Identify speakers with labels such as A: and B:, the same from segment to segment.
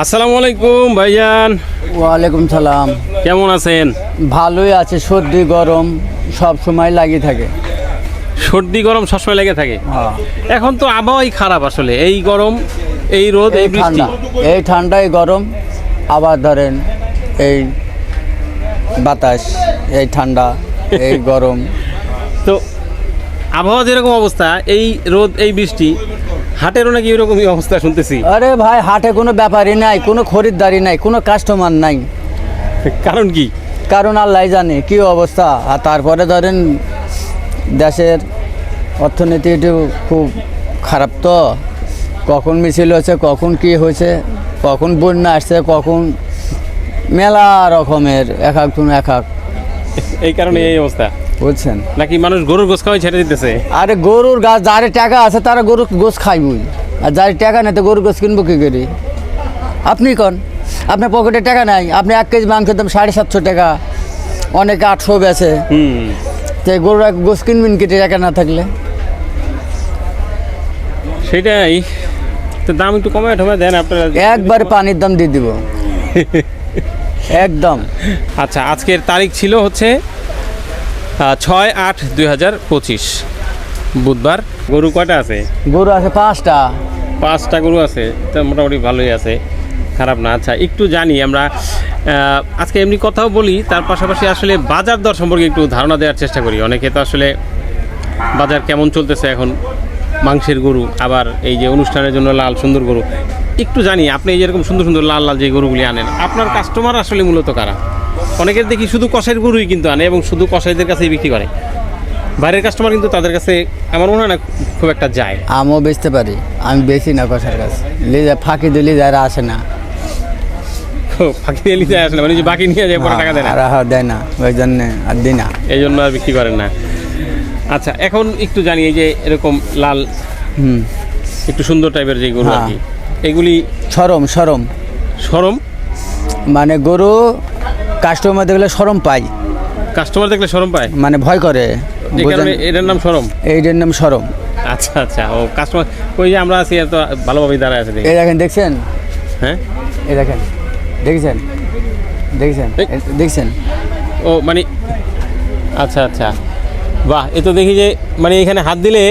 A: আসসালামু আলাইকুম ভাইজান।
B: ওয়ালাইকুম সালাম।
A: কেমন আছেন?
B: ভালোই আছে সর্দি গরম সব সময় লাগিয়ে থাকে।
A: সর্দি গরম সবসময় লেগে থাকে?
B: হ্যাঁ।
A: এখন তো আবহাওয়াই খারাপ আসলে এই গরম এই রোদ এই
B: এই ঠান্ডা এই ঠান্ডায় গরম আবার ধরেন এই বাতাস এই ঠান্ডা এই গরম।
A: তো আবহাওয়া যেরকম অবস্থা এই রোদ এই বৃষ্টি হাটেরও নাকি এরকমই অবস্থা শুনতেছি।
B: আরে ভাই হাটে কোনো ব্যাপারই নাই কোনো খরিদ্দারি নাই কোনো কাস্টমার নাই।
A: কারণ কি?
B: কারণ আল্লাহ জানে কি অবস্থা। আর তারপরে ধরেন দেশের অর্থনীতি একটু খুব খারাপ তো। কখন মিছিল হয়েছে কখন কি হয়েছে কখন বন্যা আসছে কখন মেলা রকমের এক একজন এক এক।
A: এই কারণে এই অবস্থা।
B: বুঝছেন?
A: নাকি মানুষ গরুর গোস খাওয়াই ছেড়ে দিতেছে?
B: আরে গরুর গাছ যারে টাকা আছে তারা গরুর গোস খাইবই। আর যার টাকা নেই তো গরুর গোস কিনবো কী করি? আপনি কন? আপনার পকেটে টাকা নাই আপনি এক কেজি মাংসের দাম সাড়ে সাতশো টাকা। অনেকে আটশো বেছে
A: হুম।
B: তো গরুর এক গোস কিনবেন কেটে টাকা না থাকলে?
A: সেটাই। তো দাম একটু কমে ঠমে দেন আপনারা।
B: একবারে পানির দাম দিয়ে দিব। একদম।
A: আচ্ছা আজকের তারিখ ছিল হচ্ছে ছয় আট দুই হাজার পঁচিশ। বুধবার গরু কয়টা আছে?
B: গরু আছে পাঁচটা।
A: পাঁচটা গরু আছে তা মোটামুটি ভালোই আছে। খারাপ না। আচ্ছা একটু জানি আমরা আজকে এমনি কথাও বলি তার পাশাপাশি আসলে বাজার দর সম্পর্কে একটু ধারণা দেওয়ার চেষ্টা করি। অনেকে তো আসলে বাজার কেমন চলতেছে এখন? মাংসের গরু আবার এই যে অনুষ্ঠানের জন্য লাল সুন্দর গরু। একটু জানি আপনি এই যেরকম সুন্দর সুন্দর লাল লাল যে গরুগুলি আনেন আপনার কাস্টমার আসলে মূলত কারা? অনেকের দেখি শুধু কষাইয়ের গরুই কিন্তু আনে এবং শুধু কষাইদের কাছেই বিক্রি করে। বাইরের কাস্টমার কিন্তু তাদের কাছে আমার মনে হয় না খুব একটা যায়।
B: আমিও বেচতে পারি আমি বেশি না কষার কাছে। লিজা ফাঁকি দিলি যারা আসে না।
A: ফাঁকি দিয়ে নিতে আসলে মানে যে বাকি নিয়ে যায় পরে টাকা দেয় না।
B: আর হ্যাঁ, দেয় না ওই জন্য আর দিই না।
A: এই জন্য আর বিক্রি করেন না। আচ্ছা এখন একটু জানি এই যে এরকম লাল
B: হুম।
A: একটু সুন্দর টাইপের যে গরু আর
B: হ্যাঁ।
A: কি এগুলি
B: সরম সরম।
A: সরম?
B: মানে গরু কাস্টমার দেখলে সরম পাই
A: কাস্টমার দেখলে সরম পায়?
B: মানে ভয় করে
A: এই কারণে এটার নাম সরম?
B: এইটার নাম সরম।
A: আচ্ছা আচ্ছা ও কাস্টমার ওই যে আমরা আছি এত ভালোভাবে দাঁড়ায় আছে
B: এই দেখেন দেখছেন?
A: হ্যাঁ?
B: এই দেখেন দেখছেন? দেখছেন? দেখছেন?
A: ও মানে আচ্ছা আচ্ছা। বাহ এ তো দেখি যে মানে এখানে হাত দিলে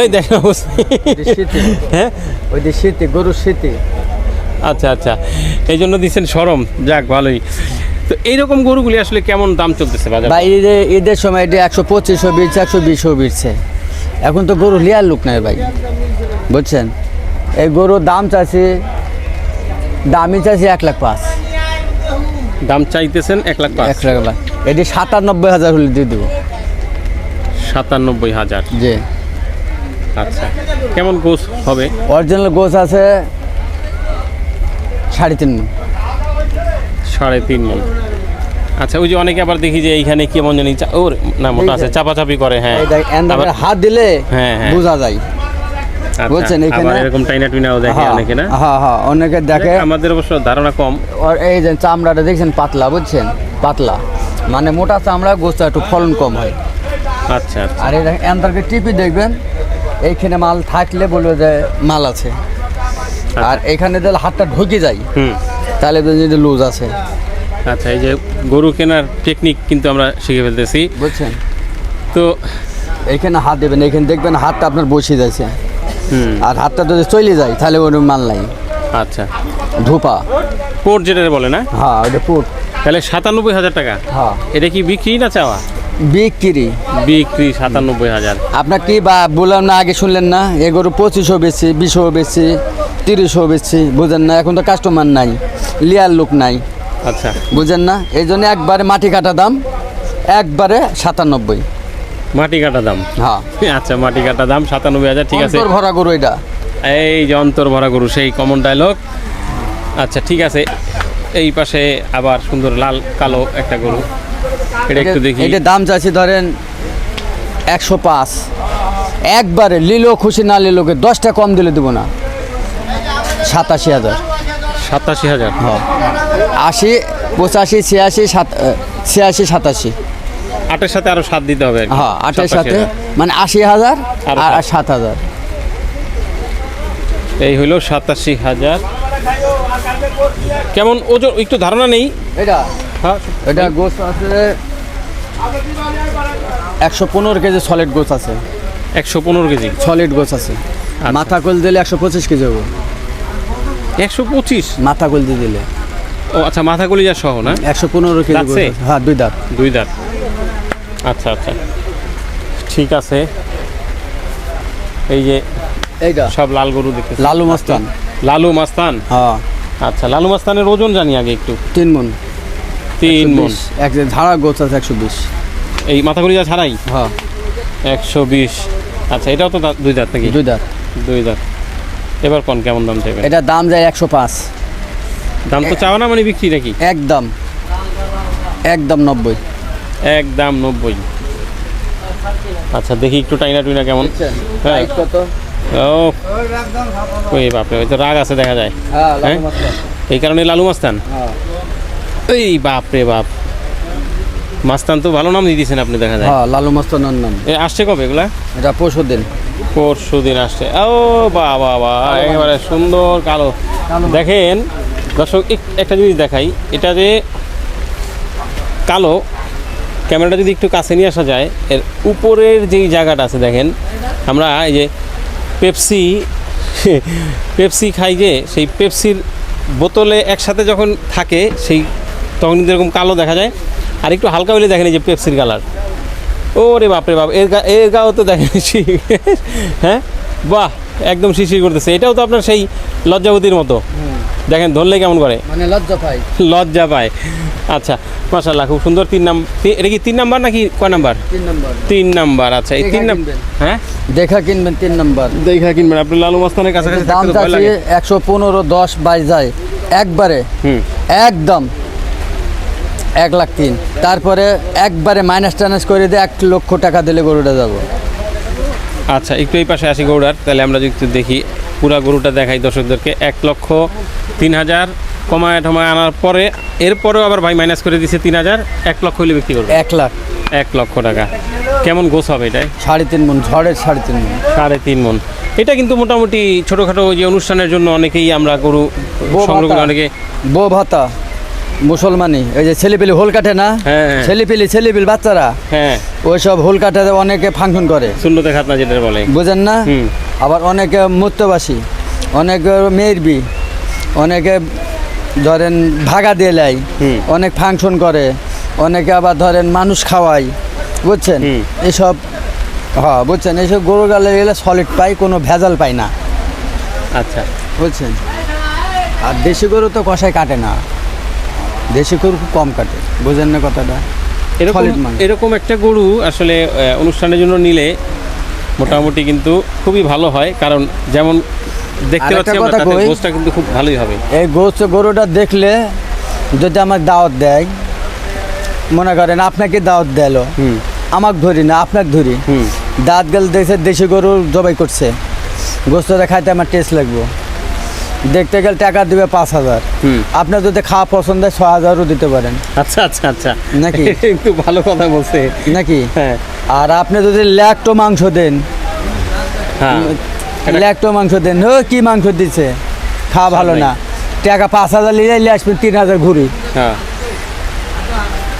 B: ওই
A: দেখেন হ্যাঁ?
B: ওই যে শীতে গরুর শীতে।
A: আচ্ছা আচ্ছা। এই জন্য দিচ্ছেন সরম। যাক ভালোই। তো এইরকম গরুগুলি আসলে কেমন দাম চলতেছে বাজারে?
B: ঈদে ঈদের সময় এটা একশো পঁচিশশো বিরছে একশো বিশও বিরছে এখন তো গরু লিয়ার লোক নাই ভাই। বুঝছেন? এই গরুর দাম চাইছি দামই চাইছি এক লাখ পাঁচ।
A: দাম চাইতেছেন এক লাখ পাঁচ?
B: এক লাখ পাঁচ। এটি সাতানব্বই হাজার হলে দিয়ে দেবো।
A: সাতানব্বই হাজার?
B: যে
A: আচ্ছা। কেমন গোস হবে?
B: অরিজিনাল গোছ আছে সাড়ে তিন।
A: সাড়ে তিন মন। আচ্ছা ওই যে অনেকে আবার দেখি যে এইখানে কেমন জানি ওর না মোটা আছে চাপাচাপি করে হ্যাঁ।
B: হাত দিলে
A: হ্যাঁ, হ্যাঁ।
B: বোঝা যায়।
A: আচ্ছা,
B: বলছেন এখানে-
A: এরকম টাইনা টুইনাও দেখে
B: হ্যাঁ,
A: অনেকে না?
B: হ্যাঁ হ্যাঁ অনেকে দেখে
A: আমাদের অবশ্য ধারণা কম।
B: আর এই যে চামড়াটা দেখছেন পাতলা বুঝছেন? পাতলা। মানে মোটা চামড়া গোছটা একটু ফলন কম হয়।
A: আচ্ছা আচ্ছা।
B: আর এই এন্দারকে টিপি দেখবেন এইখানে মাল থাকলে বলবে যে মাল আছে। আর এখানে যদি হাতটা ঢুকে যায়।
A: হুম।
B: তাহলে যে লুজ আছে।
A: আচ্ছা এই যে গরু কেনার টেকনিক কিন্তু আমরা শিখে ফেলতেছি।
B: বুঝছেন?
A: তো
B: এখানে হাত দেবেন এখানে দেখবেন হাতটা আপনার বসে যাচ্ছে আর হাতটা যদি চলে যায় তাহলে ওর মাল নাই।
A: আচ্ছা।
B: ধোপা।
A: পোর্ট যেটা বলে না?
B: হ্যাঁ ওটা পুট।
A: তাহলে সাতানব্বই হাজার টাকা?
B: হ্যাঁ।
A: এটা কি বিক্রি না চাওয়া?
B: বিক্রি।
A: বিক্রি সাতানব্বই হাজার।
B: আপনার কি বা বললাম না আগে শুনলেন না? এ গরু পঁচিশও বেচছি বিশও বেচছি তিরিশও বেচছি বুঝেন না? এখন তো কাস্টমার নাই। লিয়ার লোক নাই।
A: আচ্ছা।
B: বুঝেন না? এই জন্য একবারে মাটি কাটা দাম একবারে সাতানব্বই।
A: মাটি কাটা দাম?
B: হ্যাঁ।
A: আচ্ছা মাটি কাটা দাম সাতানব্বই হাজার ঠিক আছে।
B: ভরা গরু এটা।
A: এই যে অন্তর ভরা গরু সেই কমন ডায়লগ আচ্ছা ঠিক আছে। এই পাশে আবার সুন্দর লাল কালো একটা গরু। এটা একটু দেখি।
B: এটা দাম চাচ্ছি ধরেন একশো পাঁচ। একবারে লিলো খুশি না লিলোকে দশটা কম দিলে দেবো না। সাতাশি হাজার।
A: সাতাশি হাজার।
B: হ্যাঁ। আশি পঁচাশি ছিয়াশি সাত ছিয়াশি সাতাশি।
A: আটের সাথে আরও সাত দিতে হবে।
B: হ্যাঁ আটের সাথে। মানে আশি হাজার
A: আর
B: সাত। হাজার।
A: এই হইল সাতাশি হাজার। কেমন ওজন? একটু ধারণা নেই।
B: এটা?
A: হ্যাঁ।
B: এটা গোস আছে একশো পনেরো কেজি সলিড গোস আছে।
A: একশো পনেরো কেজি।
B: সলিড গোস আছে। মাথা কল দিলে একশো পঁচিশ কেজি হবে।
A: একশো পঁচিশ?
B: মাথা কল দিয়ে দিলে।
A: ও আচ্ছা মাথা কলিজা সহ না?
B: একশো পনেরো কেজি। হ্যাঁ দুই দাঁত।
A: দুই দাঁত। আচ্ছা আচ্ছা। ঠিক আছে। এই যে
B: এইটা?
A: সব লাল গরু দেখতে
B: লালু মস্তান।
A: লালু মাস্তান?
B: হ্যাঁ।
A: আচ্ছা লালু মাস্তানের ওজন জানি আগে একটু।
B: তিন মন।
A: তিন মন।
B: এক ঝাড়া গোছ আছে একশো বিশ।
A: এই মাথা কলিজা ছাড়াই
B: হ্যাঁ।
A: একশো বিশ। আচ্ছা এটাও তো দুই দাঁত নাকি?
B: দুই দাঁত।
A: দুই দাঁত। এবার কোন কেমন দাম চাইবেন?
B: এটা দাম যায় একশো পাঁচ।
A: দাম তো চাওয়া না মানে বিক্রি নাকি?
B: একদম। একদম নব্বই।
A: একদম নব্বই। আচ্ছা দেখি একটু টাইনা টুইনা কেমন। হ্যাঁ।
B: কত?
A: ও ওই বাপরে ওই তো রাগ আছে দেখা যায়।
B: হ্যাঁ
A: লালু হ্যাঁ? এই কারণে লালু মাস্তান?
B: হ্যাঁ।
A: এই বাপরে বাপ। মাস্তান তো ভালো নাম দিয়ে দিয়েছেন আপনি দেখা যায়।
B: হ্যাঁ লালু মস্তানের নাম।
A: এ আসছে কবে এগুলা?
B: এটা পরশু দিন
A: পরশু দিন আসছে। ও বা বা বা একেবারে সুন্দর কালো। দেখেন দর্শক একটা জিনিস দেখাই। এটা যে কালো ক্যামেরাটা যদি একটু কাছে নিয়ে আসা যায় এর উপরের যেই জায়গাটা আছে দেখেন আমরা এই যে পেপসি পেপসি খাই যে সেই পেপসির বোতলে একসাথে যখন থাকে সেই তখন এরকম কালো দেখা যায়। আর একটু হালকা হলে দেখেন এই যে পেপসির কালার। ওরে বাপরে বাপ এর গা এর গাও তো দেখেন হ্যাঁ? বাহ একদম শিশির করতেছে। এটাও তো আপনার সেই লজ্জাবতীর মতো। দেখেন ধরলে কেমন করে?
B: মানে লজ্জা পাই
A: লজ্জা পায়। আচ্ছা মাশাল্লাহ খুব সুন্দর তিন নাম এটা কি তিন নাম্বার নাকি কয় নাম্বার?
B: তিন নম্বর।
A: তিন নাম্বার আচ্ছা এই তিন নাম্বার হ্যাঁ?
B: দেখা কিনবেন তিন নম্বর।
A: দেখা কিনবেন আপনি লালু মস্তানের কাছাকাছি
B: দাম চাচ্ছি একশো পনেরো দশ বাইশ যায়। একবারে।
A: হুম।
B: একদম। এক লাখ তিন। তারপরে একবারে মাইনাস টাইনাস করে দিয়ে এক লক্ষ টাকা দিলে গরুটা যাব।
A: আচ্ছা একটু এই পাশে আসি গরুটার। তাহলে আমরা যদি একটু দেখি পুরা গরুটা দেখাই দর্শকদেরকে। এক লক্ষ তিন হাজার কমায় ঠমায় আনার পরে এরপরেও আবার ভাই মাইনাস করে দিছে তিন হাজার এক লক্ষ হলে বিক্রি করবে।
B: এক লাখ।
A: এক লক্ষ টাকা। কেমন গোছ হবে এটাই?
B: সাড়ে তিন মন ঝড়ের সাড়ে তিন মন।
A: সাড়ে তিন মন। এটা কিন্তু মোটামুটি ছোটোখাটো ওই যে অনুষ্ঠানের জন্য অনেকেই আমরা গরু সংগ্রহ করি। অনেকে
B: বউ ভাতা। মুসলমানি এই যে ছেলেপিলি হোল কাটে না?
A: হ্যাঁ, হ্যাঁ।
B: ছেলেপিলি ছেলেপিল বাচ্চারা?
A: হ্যাঁ।
B: ওই সব হোল কাটে অনেকে ফাংশন করে।
A: শূন্যতে খাতনা যেটা বলে।
B: বুঝেন না? আবার অনেকে মূর্তবাসী অনেকে মেয়ের বি অনেকে ধরেন ভাগা দিয়ে লাই অনেক ফাংশন করে অনেকে আবার ধরেন মানুষ খাওয়ায় বুঝছেন। এসব হ্যাঁ বুঝছেন? এসব গরু গালে গেলে সলিড পাই কোনো ভেজাল পাই না।
A: আচ্ছা।
B: বুঝছেন? আর দেশি গরু তো কষায় কাটে না। দেশি গরু খুব কম কাটে বোঝেন না কথাটা?
A: এরকম এরকম একটা গরু আসলে অনুষ্ঠানের জন্য নিলে মোটামুটি কিন্তু খুবই ভালো হয় কারণ যেমন দেখতে পাচ্ছি আমরা কিন্তু খুব ভালোই হবে।
B: এই গোস্ত গরুটা দেখলে যদি আমার দাওয়াত দেয় মনে করেন আপনাকে দাওয়াত দিল
A: হুম।
B: আমাকে ধরি না আপনাকে ধরি
A: হুম।
B: দাঁত গেল দেখছে দেশি গরু জবাই করছে গোস্তটা খাইতে আমার টেস্ট লাগবে। দেখতে গেলে টাকা দিবে পাঁচ হাজার। আপনার যদি খাওয়া পছন্দ হয় ছ হাজারও দিতে পারেন।
A: আচ্ছা আচ্ছা আচ্ছা।
B: নাকি?
A: একটু ভালো কথা বলছে।
B: নাকি?
A: হ্যাঁ।
B: আর আপনি যদি ল্যাকটো মাংস দেন
A: হ্যাঁ।
B: ল্যাকটো মাংস দেন ও কি মাংস দিচ্ছে খাওয়া ভালো না। টাকা পাঁচ হাজার নিয়ে নিয়ে আসবেন তিন হাজার ঘুরি।
A: হ্যাঁ।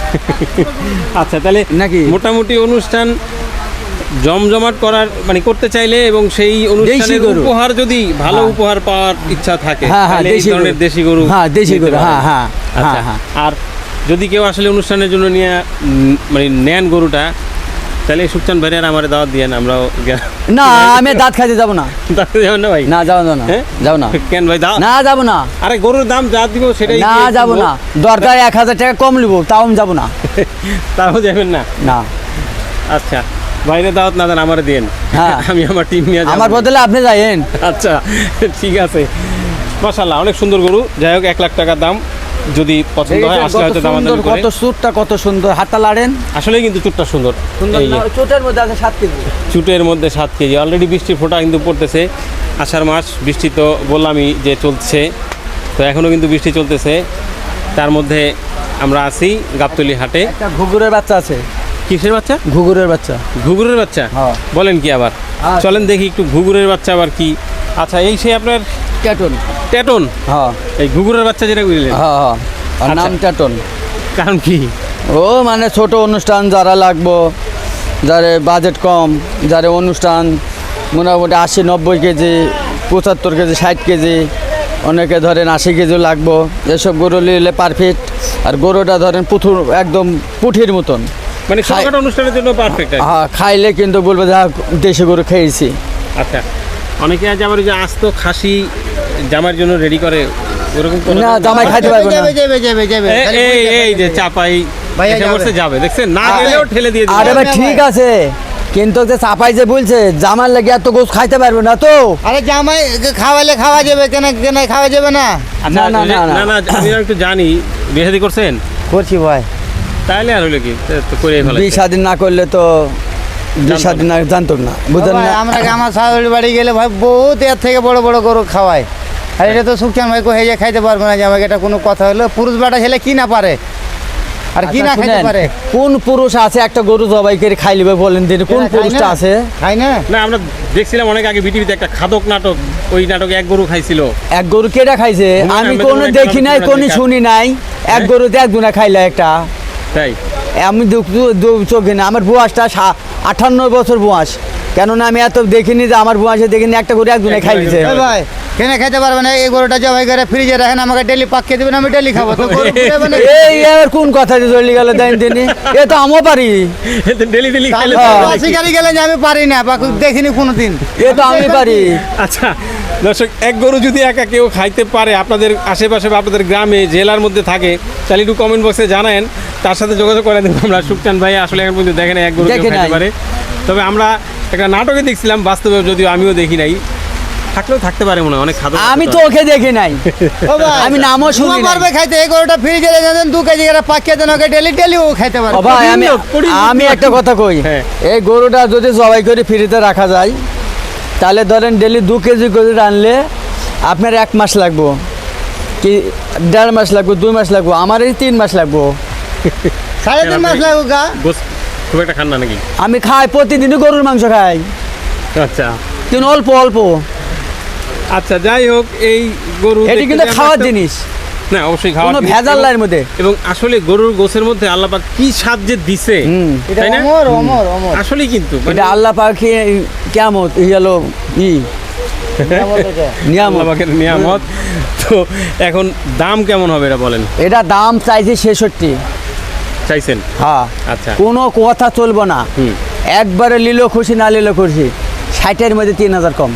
A: আচ্ছা তাহলে
B: নাকি?
A: মোটামুটি অনুষ্ঠান জমজমাট করার মানে করতে চাইলে এবং সেই অনুষ্ঠানের উপহার যদি ভালো
B: হ্যাঁ।
A: উপহার পাওয়ার ইচ্ছা থাকে
B: হ্যাঁ, হ্যাঁ,
A: তাহলে এই ধরনের। দেশি গরু
B: হ্যাঁ, দেশি গরু, হ্যাঁ, হ্যাঁ,
A: আচ্ছা
B: হ্যাঁ,
A: আর যদি কেউ আসলে অনুষ্ঠানের জন্য নিয়ে মানে নেন গরুটা তাহলে সুখচান ভাইয়ের আমার দাওয়াত দিয়েন আমরাও
B: না আমি দাঁত খাইতে যাব না।
A: দাওয়াত যাবেন না ভাই?
B: না যাব না? যাও না।
A: কেন ভাই দাও।
B: না যাব না।
A: আরে গরুর দাম যা দিব সেটাই
B: না
A: দিয়ে
B: যাব না। দরকার এক হাজার টাকা কম নিব তাও আমি যাব না।
A: তাও যাবেন না?
B: না।
A: আচ্ছা। বাইরে দাওয়াত না দেন আমার দিন
B: হ্যাঁ।
A: আমি আমার টিম নিয়ে
B: আমার বদলে আপনি যাইয়েন।
A: আচ্ছা ঠিক আছে। মাশাল্লাহ অনেক সুন্দর গরু। যাই হোক এক লাখ টাকার দাম। যদি পছন্দ হয় আসলে হয়তো দাম
B: সুন্দর কত সুটটা কত সুন্দর। হাতটা লাড়েন।
A: আসলেই কিন্তু চুটটা সুন্দর।
B: চোটের মধ্যে আছে সাত কেজি।
A: চুটের মধ্যে সাত কেজি। অলরেডি বৃষ্টির ফোঁটা কিন্তু পড়তেছে। আষাঢ় মাস বৃষ্টি তো বললামই যে চলছে। তো এখনও কিন্তু বৃষ্টি চলতেছে। তার মধ্যে আমরা আছি গাবতলি হাটে।
B: একটা ঘুঘুরের বাচ্চা আছে।
A: কিসের বাচ্চা?
B: ঘুঘুরের বাচ্চা।
A: ঘুঘুরের বাচ্চা?
B: হ্যাঁ।
A: বলেন কি আবার।
B: আচ্ছা।
A: চলেন দেখি একটু ঘুঘুরের বাচ্চা আবার কি। আচ্ছা এই সে আপনার
B: ট্যাটন।
A: টেটন
B: হ্যাঁ।
A: এই ঘুঘুরের বাচ্চা যেটা বুঝলেন
B: হ্যাঁ হ্যাঁ। নাম
A: আচ্ছা।
B: ট্যাটন।
A: কারণ কি?
B: ও মানে ছোট অনুষ্ঠান যারা লাগবো যারে বাজেট কম যারে অনুষ্ঠান মোটামুটি আশি নব্বই কেজি পঁচাত্তর কেজি ষাট কেজি অনেকে ধরেন আশি কেজি লাগবো। এসব গরু নিলে পারফেক্ট আর গরুটা ধরেন পুথুর একদম পুঠির মতন।
A: মানে ছোটখাটো অনুষ্ঠানের জন্য পারফেক্ট
B: হ্যাঁ খাইলে কিন্তু বলব যে দেশি গরু খেয়েছি।
A: আচ্ছা। অনেকে আজ আবার ওই যে আস্ত খাসি জামার জন্য রেডি করে ওরকম
B: না জামাই খাইতে পারব না।
C: যাবে যাবে যাবে যাবে
A: এই এই যে। চাপাই
C: যাবে।
A: বসে যাবে দেখছেন? না গেলেও ঠেলে দিয়ে দিবে।
B: আরে ভাই ঠিক আছে। কিন্তু যে চাপাই যে বলছে জামার লাগে এত গোস খাইতে পারবে না তো।
C: আরে জামাই খাওয়ালে খাওয়া যাবে কেন কেন খাওয়া যাবে না।
A: আচ্ছা,
B: না, না, না, না।
A: না না আমি একটু জানি। বিয়ে করছেন?
C: করছি ভাই।
A: তাহলে আর হইল কি? করে ফেলে
B: বিশ স্বাধীন না করলে তো বিশ স্বাধীন না। জানতাম না। বুঝলেন না?
C: আমরা আমার শাশুড়ি বাড়ি গেলে ভাই বহুত এর থেকে বড় বড় গরু খাওয়ায়। আর এটা তো সুখচান ভাই কহে যে খাইতে পারবে না যে আমাকে এটা কোনো কথা হলো। পুরুষ বাটা ছেলে কি না পারে? আর কি না
B: আচ্ছা,
C: খাইতে পারে?
B: কোন পুরুষ আছে একটা গরু জবাই করে খাই লিবে বলেন দিন? কোন পুরুষটা? আছে?
C: খাই না?
A: না আমরা দেখছিলাম অনেক আগে বিটিভিতে একটা খাদক নাটক ওই নাটকে এক গরু খাইছিল।
B: এক গরু কেটা খাইছে? আমি কোনো দেখি নাই কোনো শুনি নাই। এক গরুতে এক দুনা খাইলে একটা।
A: তাই?
B: আমি চোখে না আমার বয়সটা আঠান্ন বছর বয়স। কেননা আমি এত দেখিনি যে আমার বয়সে দেখিনি একটা করে এক দুনা
A: এক
B: খাই
A: দুনা।
C: এই ভাই কেন খাইতে পারবে না? এই গরুটা জবাই করে ফ্রিজে রাখেন আমাকে ডেলি পাকিয়ে দেবেন আমি ডেলি খাব। তো গরু পুড়াবে না?
B: এই এবার কোন কথা যে চলে গেল দেন তিনি? এ তো আমিও পারি।
A: ডেলি ডেলি খাইলে।
C: শিকারি গেলে আমি পারি না বা দেখিনি কোনোদিন।
B: এ তো আমি পারি।
A: আচ্ছা দর্শক এক গরু যদি একা কেউ খাইতে পারে আপনাদের আশেপাশে বা আপনাদের গ্রামে জেলার মধ্যে থাকে তাহলে একটু কমেন্ট বক্সে জানায়েন। তার সাথে যোগাযোগ করে দেবো আমরা সুকচান ভাই আসলে এখন পর্যন্ত দেখেন এক গরু খাইতে পারে। তবে আমরা একটা নাটকে দেখছিলাম বাস্তবে যদিও আমিও দেখি নাই। থাকলেও থাকতে পারে মনে হয় অনেক খাদক
B: আমি তো ওকে দেখি নাই। আমি নামও শুনি
C: পারবে খাইতে এই গরুটা ফ্রিজে রেখে দেন দু কেজি করে পাকিয়ে দেন ওকে ডেলি ডেলি ও খাইতে পারবে
B: ও ভাই আমি আমি একটা কথা কই
A: হ্যাঁ।
B: এই গরুটা যদি জবাই করে ফ্রিতে রাখা যায় তাহলে ধরেন ডেলি দু কেজি করে আনলে আপনার এক মাস লাগবো কি দেড় মাস লাগবো দুই মাস লাগবো আমার এই তিন মাস লাগবো।
C: সাড়ে তিন মাস লাগুক গা।
A: খুব একটা খান না নাকি?
B: আমি খাই প্রতিদিনই গরুর মাংস খাই।
A: আচ্ছা।
B: কিন্তু অল্প অল্প।
A: আচ্ছা যাই হোক এই গরু
B: এটি কিন্তু খাওয়ার জিনিস।
A: না অবশ্যই খাওয়ার
B: কোনো ভেজাল এর মধ্যে।
A: এবং আসলে গরুর গোছের মধ্যে আল্লাপাক কি স্বাদ যে দিছে
B: হুম।
C: এটা
A: তাই না?
C: অমর অমর অমর।
A: আসলেই কিন্তু মানে
B: এটা আল্লাহ পাখি কেমন হলো ই। নিয়ামত।
A: তো এখন দাম কেমন হবে এটা বলেন?
B: এটা দাম চাইছে ছেষট্টি।
A: চাইছেন?
B: হ্যাঁ।
A: আচ্ছা।
B: কোনো কথা চলবো না। একবারে লিলো খুশি না লিলো খুশি ষাটের মধ্যে তিন হাজার কম।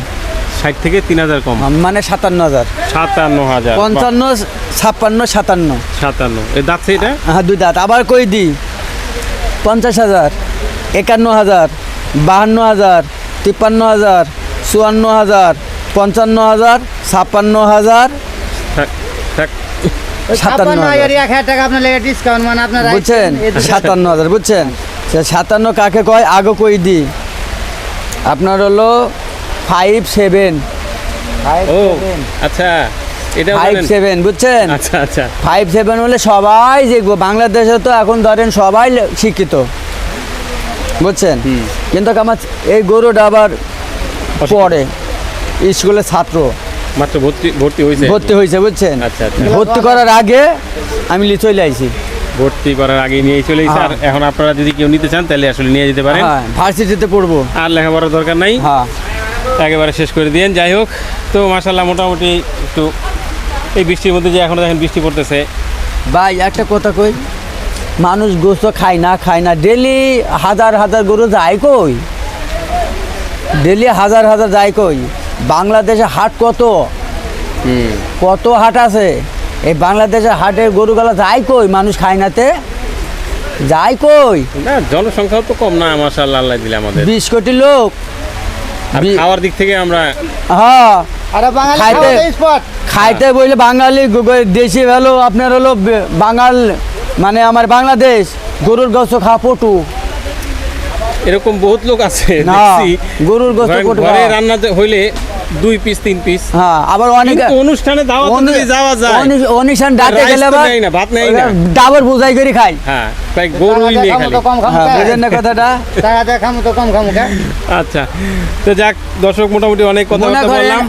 A: ষাট থেকে তিন হাজার কম?
B: মানে সাতান্ন হাজার।
A: সাতান্ন হাজার
B: পঞ্চান্ন ছাপ্পান্ন সাতান্ন।
A: সাতান্ন। দাঁতছে এটা?
B: হ্যাঁ দুই দাঁত। আবার কই দি পঞ্চাশ হাজার একান্ন হাজার বাহান্ন হাজার তিপ্পান্ন হাজার চুয়ান্ন হাজার পঞ্চান্ন হাজার ছাপ্পান্ন হাজার। সাতান্ন
C: মানে আপনার
B: বুঝছেন? সাতান্ন হাজার বুঝছেন? সে সাতান্ন কাকে কয়? আগে কই দি? আপনার হলো ফাইভ সেভেন
A: ও আচ্ছা এটা
B: ফাইভ সেভেন বুঝছেন?
A: আচ্ছা আচ্ছা।
B: ফাইভ সেভেন হলে সবাই দেখব বাংলাদেশে তো এখন ধরেন সবাই শিক্ষিত। বুঝছেন? কিন্তু আমার এই গরুটা আবার পড়ে। স্কুলের ছাত্র।
A: মাত্র ভর্তি ভর্তি হয়েছে
B: ভর্তি হয়েছে বুঝছেন?
A: আচ্ছা আচ্ছা।
B: ভর্তি করার আগে আমি লি চলে আইছি।
A: ভর্তি করার আগে নিয়ে চলে আর
B: হ্যাঁ।
A: এখন আপনারা যদি কেউ নিতে চান তাহলে আসলে নিয়ে যেতে পারেন।
B: হ্যাঁ ভার্সিটিতে পড়ব।
A: আর লেখাপড়ার দরকার নাই।
B: হ্যাঁ।
A: একেবারে শেষ করে দিয়েন। যাই হোক তো মাসাল্লাহ মোটামুটি একটু এই বৃষ্টির মধ্যে যে এখন দেখেন বৃষ্টি পড়তেছে।
B: ভাই একটা কথা কই? মানুষ গোস্ত খায় না খায় না। ডেলি হাজার হাজার গরু যায় কই? ডেলি হাজার হাজার যায় কই? বাংলাদেশে হাট কত? কত হাট আছে? এই বাংলাদেশের হাটের গরুগুলা যায় কই মানুষ খায় নাতে যায় কই?
A: না জনসংখ্যাও তো কম না মাসাল্লাহ আল্লাহ দিলে আমাদের।
B: বিশ কোটি লোক।
A: খাওয়ার দিক থেকে আমরা
B: হ্যাঁ।
C: আর বাঙালি
B: খাইতে- খাইতে বললে বাঙালি দেশি ভালো আপনার হলো বাঙাল মানে আমার বাংলাদেশ গরুর গোস্ত খা পটু।
A: এরকম বহুত লোক আছে
B: গরুর
A: ঘরে রান্না হইলে দুই পিস তিন পিস
B: হ্যাঁ আবার অনেক
A: অনুষ্ঠানে দাওয়াত যাওয়া যায়।
B: অনুষ্ঠান ডাকে গেলে আবার
A: না, ভাত নেয় না।
B: ডাবর বোঝাই করে খাই
A: হ্যাঁ প্রায় গরুই নিয়ে খালি।
C: কম খামু
B: হ্যাঁ বুঝেন না কথাটা?
C: টাকা দিয়ে খামু তো কম খামু
A: আচ্ছা তো যাক দর্শক মোটামুটি অনেক
B: মনে করেন
A: বললাম।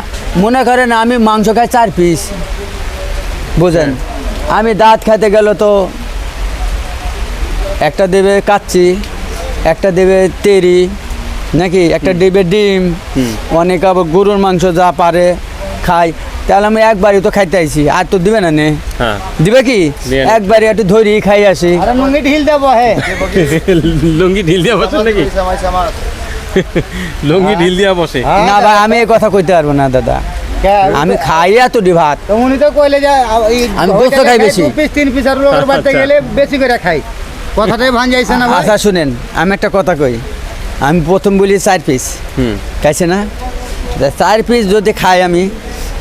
B: মনে করেন আমি মাংস খাই চার পিস বুঝেন? আমি দাঁত খেতে গেল তো একটা দেবে কাচ্চি একটা দেবে তেরি নাকি একটা দেবে ডিম অনেক আবার গরুর মাংস যা পারে খাই। তাহলে আমি একবারই তো খাইতে আইছি আর তো দিবে না নে?
A: হ্যাঁ।
B: দিবে কি। একবারই একটু ধরি খাই আসি।
C: লুঙ্গি ঢিল দেবো হে।
A: লুঙ্গি ঢিল দিয়া বসেন নাকি? লুঙ্গি ঢিল দিয়া বসে।
B: না ভাই আমি এই কথা কইতে পারব না দাদা। আমি খাই এত ডি ভাত
C: উনি তো কইলে যে
B: আমি গোস্ত খাই বেশি।
C: পিস তিন পিস আর লোকের বাড়িতে
A: আচ্ছা।
C: গেলে বেশি করে খাই। কথাটাই ভান যাইছে না ভাই?
B: আচ্ছা শুনেন আমি একটা কথা কই। আমি প্রথম বলি চার পিস
A: হুম।
B: খাইছে না? চার পিস যদি খাই আমি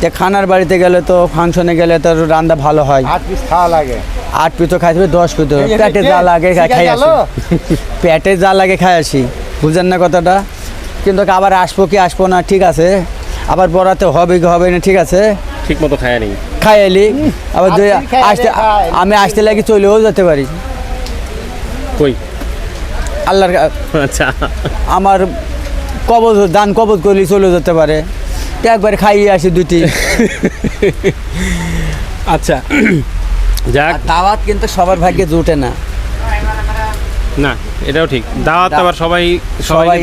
B: তে খানার বাড়িতে গেলে তো ফাংশনে গেলে তো রান্না ভালো হয়।
C: আট পিস খাওয়া লাগে।
B: আট পিস তো হবে দশ পিস পেটে যা লাগে খাই খাই আসি। পেটে যা লাগে খাই আসি। বুঝেন না কথাটা? কিন্তু আবার আসব কি আসব না ঠিক আছে। আবার বড়াতে হবে কি হবে না ঠিক আছে।
A: ঠিক মতো খায় নেই।
B: খাই এলি আবার
C: খাই
B: আসতে আমি আসতে লাগি চলেও যেতে পারি।
A: কই?
B: আল্লাহর
A: আচ্ছা।
B: আমার কবজ দান কবজ করলে চলে যেতে পারে। একবার খাইয়ে আসি দুটি
A: আচ্ছা যাক।
B: দাওয়াত কিন্তু সবার ভাগ্যে জুটে না।
A: না এটাও ঠিক। দাওয়াত আবার সবাই সবাই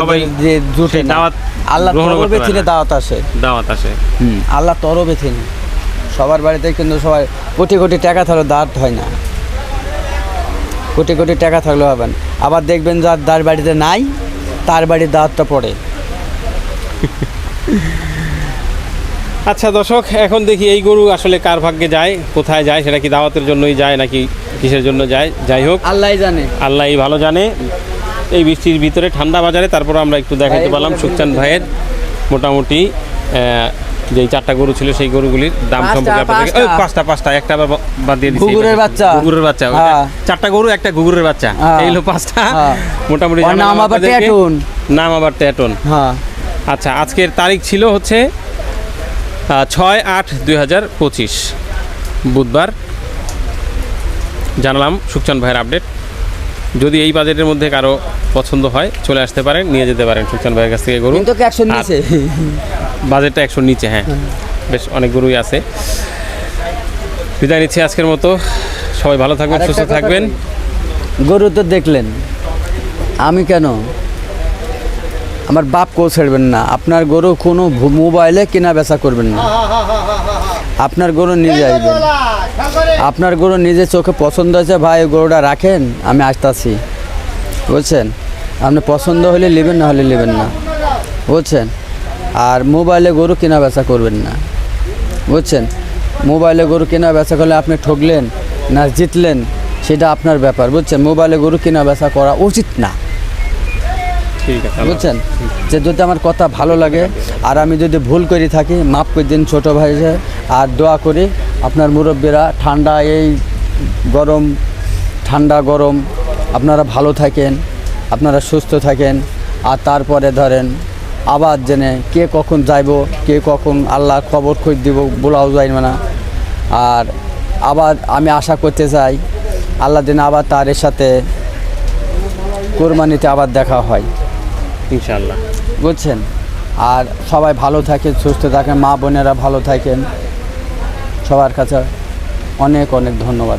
B: সবাই যে জুটে
A: দাওয়াত
B: আল্লাহ তরবে থেকে দাওয়াত আসে।
A: দাওয়াত আসে।
B: আল্লাহ তরবে থেকে সবার বাড়িতে কিন্তু সবাই কোটি কোটি টাকা থাকলেও দাঁত হয় না। কোটি কোটি টাকা থাকলেও হবে না। আবার দেখবেন যার যার বাড়িতে নাই তার বাড়ির দাঁতটা পড়ে।
A: আচ্ছা দর্শক এখন দেখি এই গরু আসলে কার ভাগ্যে যায় কোথায় যায় সেটা কি দাওয়াতের জন্যই যায় নাকি কিসের জন্য যায়? যাই হোক
B: আল্লাহ জানে।
A: আল্লাহ ভালো জানে। এই বৃষ্টির ভিতরে ঠান্ডা বাজারে তারপর আমরা একটু দেখাইতে
B: ভাই,
A: পারলাম সুখচান ভাইয়ের মোটামুটি যেই চারটা গরু ছিল সেই গরুগুলির দাম সম্পর্কে আপনাদেরকে। ওই, পাঁচটা পাঁচটা একটা আবার বাদ দিয়ে দিচ্ছি
B: ঘুঘুরের বাচ্চা।
A: ঘুঘুরের বাচ্চা
B: হ্যাঁ।
A: চারটা গরু একটা ঘুঘুরের বাচ্চা
B: হ্যাঁ।
A: এই হলো পাঁচটা
B: হ্যাঁ।
A: মোটামুটি
B: নাম আবার। ট্যাটুন।
A: নাম আবার ট্যাটন
B: হ্যাঁ
A: আচ্ছা আজকের তারিখ ছিল হচ্ছে ছয় আট দুই হাজার পঁচিশ বুধবার জানালাম সুখচান ভাইয়ের আপডেট যদি এই বাজেটের মধ্যে কারও পছন্দ হয় চলে আসতে পারেন নিয়ে যেতে পারেন সুখচান ভাইয়ের কাছ থেকে গরু বাজেটটা একশো নিচে হ্যাঁ। বেশ অনেক গরুই আছে। বিদায় নিচ্ছি আজকের মতো। সবাই ভালো থাকবেন সুস্থ থাকবেন।
B: গরু তো দেখলেন। আমি কেন? আমার বাপ কেউ ছেড়বেন না। আপনার গরু কোনো মোবাইলে কেনা বেচা করবেন না। আপনার গরু নিজে আসবেন। আপনার গরু নিজে চোখে পছন্দ হয়েছে ভাই ওই গরুটা রাখেন আমি আসতেছি। বুঝছেন আপনি পছন্দ হলে নেবেন না হলে নেবেন না। বুঝছেন আর মোবাইলে গরু কেনা বেচা করবেন না। বুঝছেন? মোবাইলে গরু কেনা বেচা করলে আপনি ঠকলেন না জিতলেন সেটা আপনার ব্যাপার বুঝছেন? মোবাইলে গরু কেনা বেচা করা উচিত না।
A: ঠিক আছে
B: বুঝছেন? যে যদি আমার কথা ভালো লাগে আর আমি যদি ভুল করে থাকি মাফ করে দিন ছোটো ভাই আর দোয়া করি আপনার মুরব্বীরা ঠান্ডা এই গরম ঠান্ডা গরম আপনারা ভালো থাকেন আপনারা সুস্থ থাকেন আর তারপরে ধরেন আবার জেনে কে কখন যাইব কে কখন আল্লাহ খবর খোঁজ দিব বলাও যায় না। আর আবার আমি আশা করতে চাই আল্লাহ দিন আবার তার এর সাথে কোরবানিতে আবার দেখা হয়।
A: ইনশাআল্লাহ।
B: বুঝছেন? আর সবাই ভালো থাকেন সুস্থ থাকেন মা বোনেরা ভালো থাকেন। সবার কাছে অনেক অনেক ধন্যবাদ।